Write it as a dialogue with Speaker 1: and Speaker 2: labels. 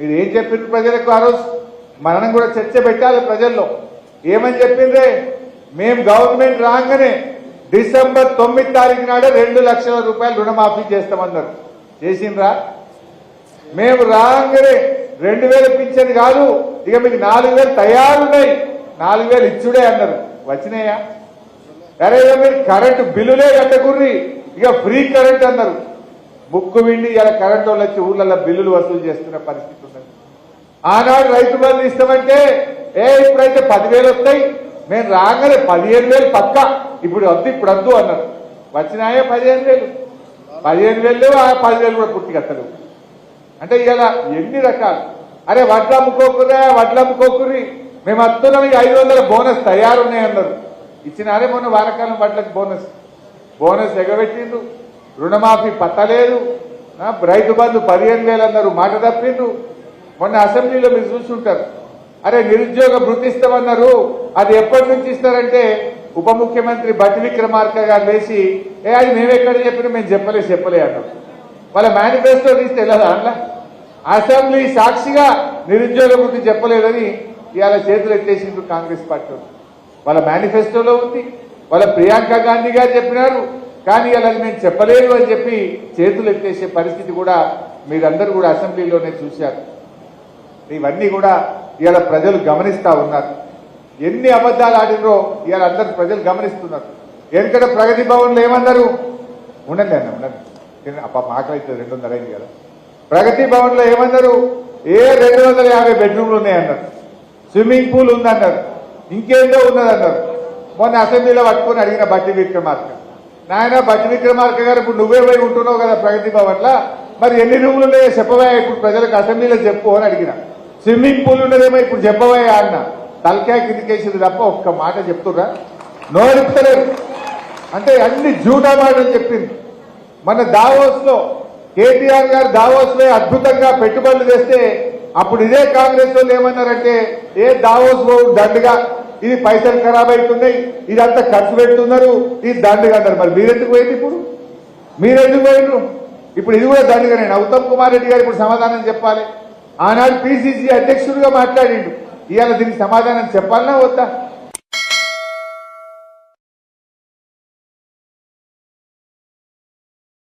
Speaker 1: మీరు ఏం చెప్పిండ్రు ప్రజలకు ఆ రోజు? మనం కూడా చర్చ పెట్టాలి ప్రజల్లో. ఏమని చెప్పిండ్రే? మేము గవర్నమెంట్ రాగానే డిసెంబర్ తొమ్మిది తారీఖు నాడే రెండు లక్షల రూపాయలు రుణమాఫీ చేస్తామన్నారు. చేసిండ్రా? మేము రాగానే రెండు వేలు పింఛన్ కాదు ఇక మీకు నాలుగు వేలు తయారున్నాయి. నాలుగు వేలు ఇచ్చుడే అన్నారు. వచ్చినాయా? అరే ఇక మీరు కరెంటు బిల్లులే కట్టకుర్రి. ఇక ఫ్రీ కరెంట్ అన్నారు. ముక్కు విండి ఇలా కరెంట్ వాళ్ళు వచ్చి ఊర్లలో బిల్లులు వసూలు చేస్తున్న పరిస్థితి ఆనాడు రైతు బంధు ఇస్తామంటే ఏ ఇప్పుడైతే పదివేలు వస్తాయి మేము రాగానే పదిహేను వేలు పక్క. ఇప్పుడు వద్దు ఇప్పుడు వద్దు అన్నారు. వచ్చినాయే పదిహేను వేలు. పదిహేను వేలు ఆ పదివేలు కూడా పుట్టికత్తలు అంటే ఇలా ఎన్ని రకాలు. అరే వడ్లు అమ్ముకోకురా వడ్లు అమ్ముకోకురి మేము వస్తున్నాం ఈ ఐదు వందల బోనస్ తయారున్నాయన్నారు. ఇచ్చినారే మొన్న వారకాలం వడ్లకు బోనస్. బోనస్ ఎగబెట్టిండు రుణమాఫీ పట్టలేదు. రైతు బంధు పదిహేను వేలు అన్నారు మాట తప్పిండు మొన్న అసెంబ్లీలో మీరు చూసుంటారు. అరే నిరుద్యోగ భృతి ఇస్తామన్నారు అది ఎప్పటి నుంచి ఇస్తారంటే ఉప ముఖ్యమంత్రి బట్టి విక్రమార్క గారు లేచి ఏ అది మేమెక్కడ చెప్పినా మేము చెప్పలే చెప్పలే అన్నాం వాళ్ళ మేనిఫెస్టో తీస్తే వెళ్ళదా అందులో అసెంబ్లీ సాక్షిగా నిరుద్యోగ భృతి చెప్పలేదని ఇవాళ చేతులు ఎత్తేసిండ్రు కాంగ్రెస్ పార్టీ వాళ్ళ. మేనిఫెస్టోలో ఉంది. వాళ్ళ ప్రియాంక గాంధీ గారు చెప్పినారు. కానీ ఇలా మేము చెప్పలేదు అని చెప్పి చేతులు ఎత్తేసే పరిస్థితి కూడా మీరందరూ కూడా అసెంబ్లీలోనే చూశారు. ఇవన్నీ కూడా ఇవాళ ప్రజలు గమనిస్తా ఉన్నారు. ఎన్ని అబద్ధాలు ఆడినరో ఇవాళ అందరు ప్రజలు గమనిస్తున్నారు. ఎందుకంటే ప్రగతి భవన్లో ఏమన్నారు? ఉండండి అన్న ఉండండి. తిన- పాప ఆకలి అవుతుంది రెండున్నర అయింది కదా. ప్రగతి భవన్లో ఏమన్నారు? ఏ రెండు వందల యాభై బెడ్రూమ్లు ఉన్నాయన్నారు. స్విమ్మింగ్ పూల్ ఉందన్నారు. ఇంకేందో ఉన్నదన్నారు. మొన్న అసెంబ్లీలో పట్టుకొని అడిగిన బట్టి విక్రమార్క. నాయన బట్టి విక్రమార్క గారు ఇప్పుడు నువ్వే పోయి ఉంటున్నావు కదా ప్రగతి భవన్లో. మరి ఎన్ని రూములు ఉన్నాయో చెప్పవా? ఇప్పుడు ప్రజలకు అసెంబ్లీలో చెప్పు అని అడిగిన. స్విమ్మింగ్ పూల్ ఉన్నదేమో ఇప్పుడు చెప్పవా అన్న తలకాయ కిందికేసింది తప్ప ఒక్క మాట చెప్తున్నా నోరుపుతలేరు అంటే అన్ని జూటా మాటలు చెప్పింది. మన దావోస్లో కేటీఆర్ గారు దావోస్లో అద్భుతంగా పెట్టుబడులు తెస్తే అప్పుడు ఇదే కాంగ్రెస్ వాళ్ళు ఏమన్నారంటే ఏ దావోస్ పోవు దండుగా ఇది పైసలు ఖరాబ్ అవుతున్నాయి ఇదంతా ఖర్చు పెడుతున్నారు ఇది దండుగా అన్నారు. మరి మీరెందుకు పోయింది ఇప్పుడు? మీరెందుకు పోయిండ్రు? ఇప్పుడు ఇది కూడా దండుగా. నేను ఉత్తమ్ కుమార్ రెడ్డి గారు ఇప్పుడు సమాధానం చెప్పాలి. ఆనాడు పిసిసి అధ్యక్షుడిగా మాట్లాడిండు. ఇవాళ దీనికి సమాధానం చెప్పాలన్నా వద్దా?